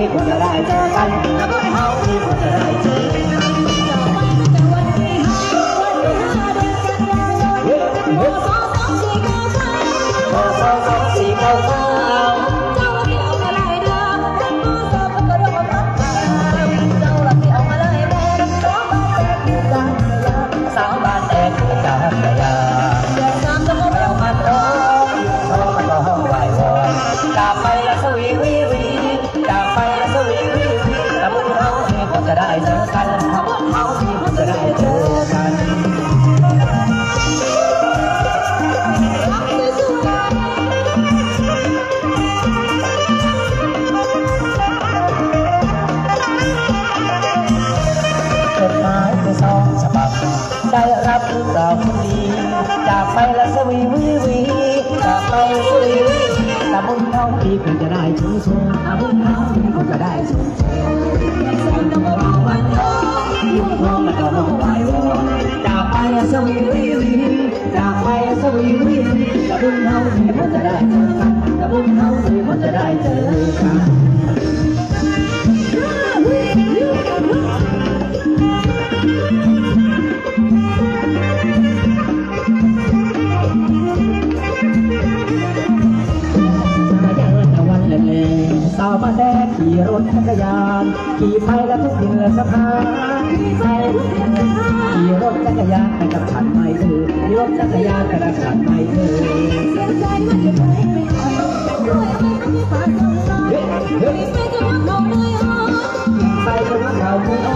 ที่ควรจะได้เสองฉบับ ได้รับหรือเปล่าคนดี จากไปและสวีวีวีจากไปสวีวีตาบุญเท่าที่คุณจะได้ชูโชว์ตาบุญเท่าที่คุณจะได้ชูโชว์วันทองยุ่งทองและก็ห้องไหวจากไปละสวีวีวีจากไปและสวีวีวีตาบุญเท่าที่คุณจะได้ฉันตาบุญเท่าที่คุณจะได้เจอกั รถจักรยาน ขี่ไปแล้วทุกดินและสะพานขี่รถจักรยานไปกับฉันไม่ดื้อขี่รถจักรยานไปกับฉันไม่ดื้อไปกับเรา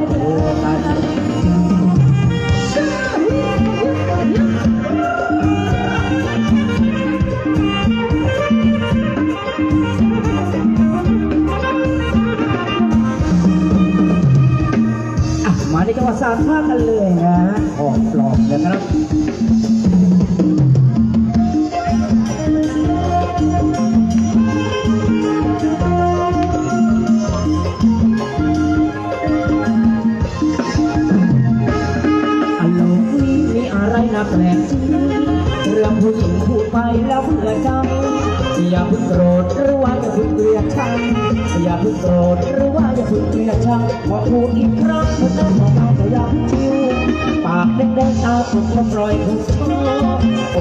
นี้ก็จะได้เจอมาในจังหวัดสามภาคกันเลยนะของปลอมนะครับ แปลกจริงเรื่องผู้หญิงพูดไปแล้วเบื่อใจอย่าเพิ่งโกรธหรือว่าอย่าเพิ่งเกลียดชังอย่าเพิ่งโกรธหรือว่าอย่าเพิ่งเกลียดชังพอพูดอีกครั้งก็ต้องบอกเราแต่อย่าเพิ่งชิวปากแดงๆตาปุดก็ปล่อยถูกคออ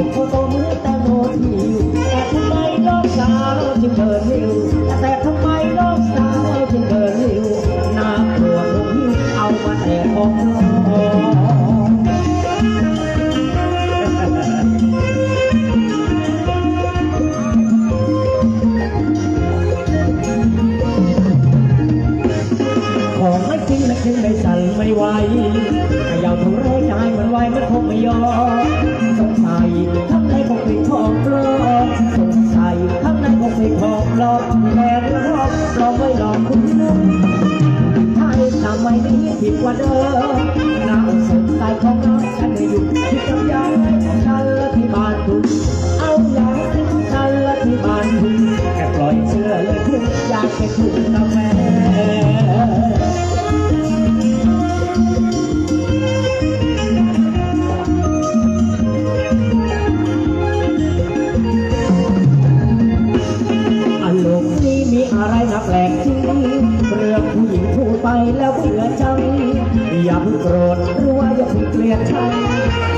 กก็โตมือแตงโมที่อยู่แต่ทำไมน้องสาวจึงเดินเร็วแต่ทำไมน้องสาวจึงเดินเร็วน่ากลัวผมหิวเอามาแต่ของน้องของ จริงไม่จริงไม่สั่นไม่ไหวขยาวถูไรใจมันไหวมันคงไม่ยอมสงสัยข้างในคงเป็นของปลอมสงสัยข้างในคงเป็นของปลอมแม่รอบปลอมไว้หลอกคุณนุ่มไทยทำไมนี้ผิดกว่าเดิมน่าสงสัยของเราฉันได้อยู่ที่กำยังฉันและที่บ้านคุณเอาอย่างที่ฉันและที่บ้านคุณแค่ปล่อยเชื่อเลยคุณอยากเป็นคุณ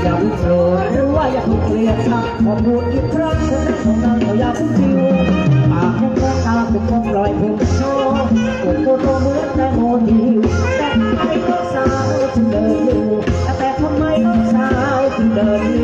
อย่าเพิ่งโกรธหรือว่าอย่าเพิ่งเกลียดชังพอพูดอีกครั้งคนนั้นของเราก็อย่าเพิ่งคิวปากแห้งแล้วตาเป็นคนปล่อยผมโชว์กดโคโตเหมือนแตงโมดิวแต่ทำไมน้องสาวถึงเดินอยู่แต่ทำไมน้องสาวถึงเดินอยู่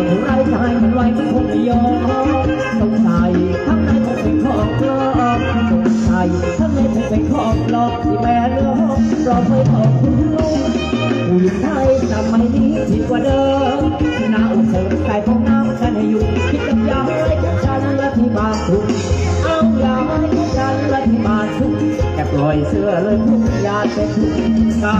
าถึงไรใจมันไว้มัคงยอมสงสัยข้างในคงเป็นของปลอมสงสัยข้างในคงเป็นของปลอมที่แม่เลือกรอคอยขอบคุณลุงผู้หญิงไทยทำไม่ดีผิดกว่าเดิมหน้าอกเสริมใส่ของน้ำแค่ไหนอยู่คิดกับยาให้ฉันและที่บานทุกเอายาให้ฉันและที่บานทุกแต่ปล่อยเสื้อเลยทุกยาเป็นทุกกา